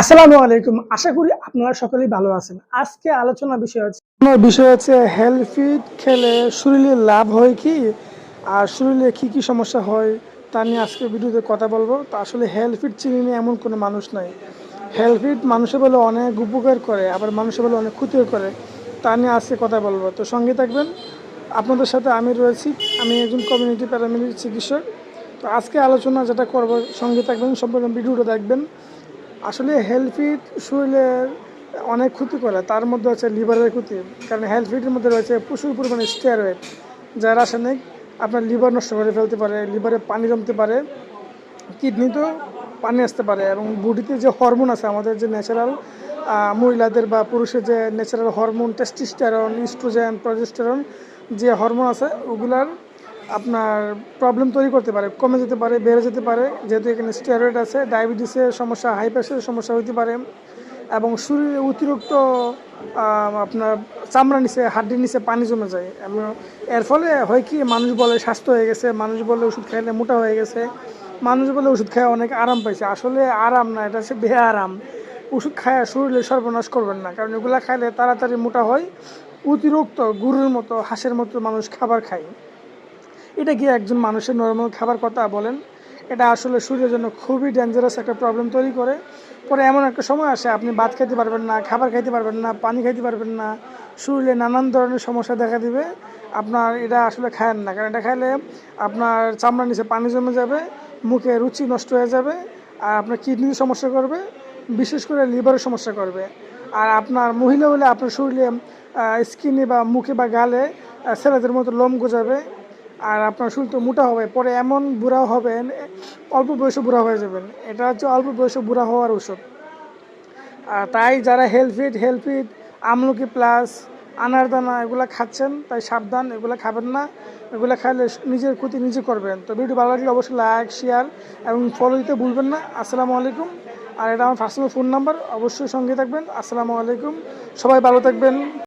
আসসালামু আলাইকুম। আশা করি আপনারা সকলেই ভালো আছেন। আজকে আলোচনা বিষয় হচ্ছে আমার বিষয় হচ্ছে হেলফিট খেলে শরীরে লাভ হয় কি? আর শরীরে কি কি সমস্যা হয়? তা নিয়ে আজকে ভিডিওতে কথা বলব। তো আসলে হেলফিট চিনি নিয়ে এমন কোনো মানুষ নাই। হেলথ ফিড মানুষের বলে অনেক উপকার করে, আবার মানুষের বলে অনেক ক্ষতিও করে। তা নিয়ে আজকে কথা বলব। তো সঙ্গে থাকবেন। আপনাদের সাথে আমি রয়েছি। আমি একজন কমিউনিটি প্যারামেডিক চিকিৎসক। তো আজকে আলোচনা যেটা করব, সঙ্গে থাকবেন, সম্পূর্ণ ভিডিওটা দেখবেন। আসলে হেলফিট শরীরের অনেক ক্ষতি করে, তার মধ্যে হচ্ছে লিভারের ক্ষতি, কারণ হেলফিটের মধ্যে রয়েছে প্রচুর পরিমাণে স্টেরয়েড যা রাসায়নিক আপনার লিভার নষ্ট করে ফেলতে পারে লিভারে পানি জমতে পারে কিডনিতেও পানি আসতে পারে এবং বডিতে যে হরমোন আছে, আমাদের যে ন্যাচারাল মহিলাদের বা পুরুষের যে natural hormone testosterone oestrogen progesterone যে হরমোন আছে, ওগুলার আপনার প্রবলেম তৈরি করতে পারে, কমে যেতে পারে, বেড়ে যেতে পারে। যেহেতু এখানে স্টেরয়েড আছে ডায়াবেটিসের সমস্যা হাই প্রেশারের সমস্যা হতে পারে। এবং শরীরে অতিরিক্ত আপনার চামড়া নিচে, হাড্ডির নিচে পানি জমে যায়। এর ফলে হয় কি, মানুষ বলে স্বাস্থ্য হয়ে গেছে, মানুষ বলে ওষুধ খাইলে মোটা হয়ে গেছে, মানুষ বলে ওষুধ খায় অনেক আরাম পাইছে। আসলে আরাম না, এটা হচ্ছে বেহা আরাম ওষুধ খায় শরীরে সর্বনাশ করবেন না, কারণ এগুলা খাইলে তাড়াতাড়ি মোটা হয়, অতিরিক্ত গরুর মতো, হাঁসের মতো মানুষ খাবার খায়। এটা কি একজন মানুষের নর্মাল খাবার কথা বলেন। এটা আসলে শরীরের জন্য খুবই ডেঞ্জারাস একটা প্রবলেম তৈরি করে। পরে এমন একটা সময় আসে, আপনি ভাত খেতে পারবেন না, খাবার খাইতে পারবেন না, পানি খাইতে পারবেন না, শরীরে নানান ধরনের সমস্যা দেখা দিবে। আপনার এটা আসলে খায়েন না, কারণ এটা খাইলে আপনার চামড়ার নিচে পানি জমে যাবে, মুখে রুচি নষ্ট হয়ে যাবে, আর আপনার কিডনির সমস্যা করবে, বিশেষ করে লিভারের সমস্যা করবে। আর আপনার মহিলা হলে আপনার শরীরে স্কিনে বা মুখে বা গালে ছেলেদের মতো লোম গজাবে আর আপনার শরীর তো মোটা হবে, পরে এমন বুড়া হবেন, অল্প বয়সে বুড়া হয়ে যাবেন। এটা হচ্ছে অল্প বয়সে বুড়া হওয়ার ওষুধ আর তাই যারা হেলফিট হেলফিট আমলকি প্লাস আনারদানা এগুলো খাচ্ছেন, তাই সাবধান, এগুলো খাবেন না। এগুলো খাইলে নিজের ক্ষতি নিজে করবেন। তো ভিডিও ভালো লাগলে অবশ্যই লাইক শেয়ার এবং ফলো দিতে ভুলবেন না। আসসালামু আলাইকুম। আর এটা আমার পার্সোনাল ফোন নাম্বার অবশ্যই সঙ্গে থাকবেন। আসসালামু আলাইকুম। সবাই ভালো থাকবেন।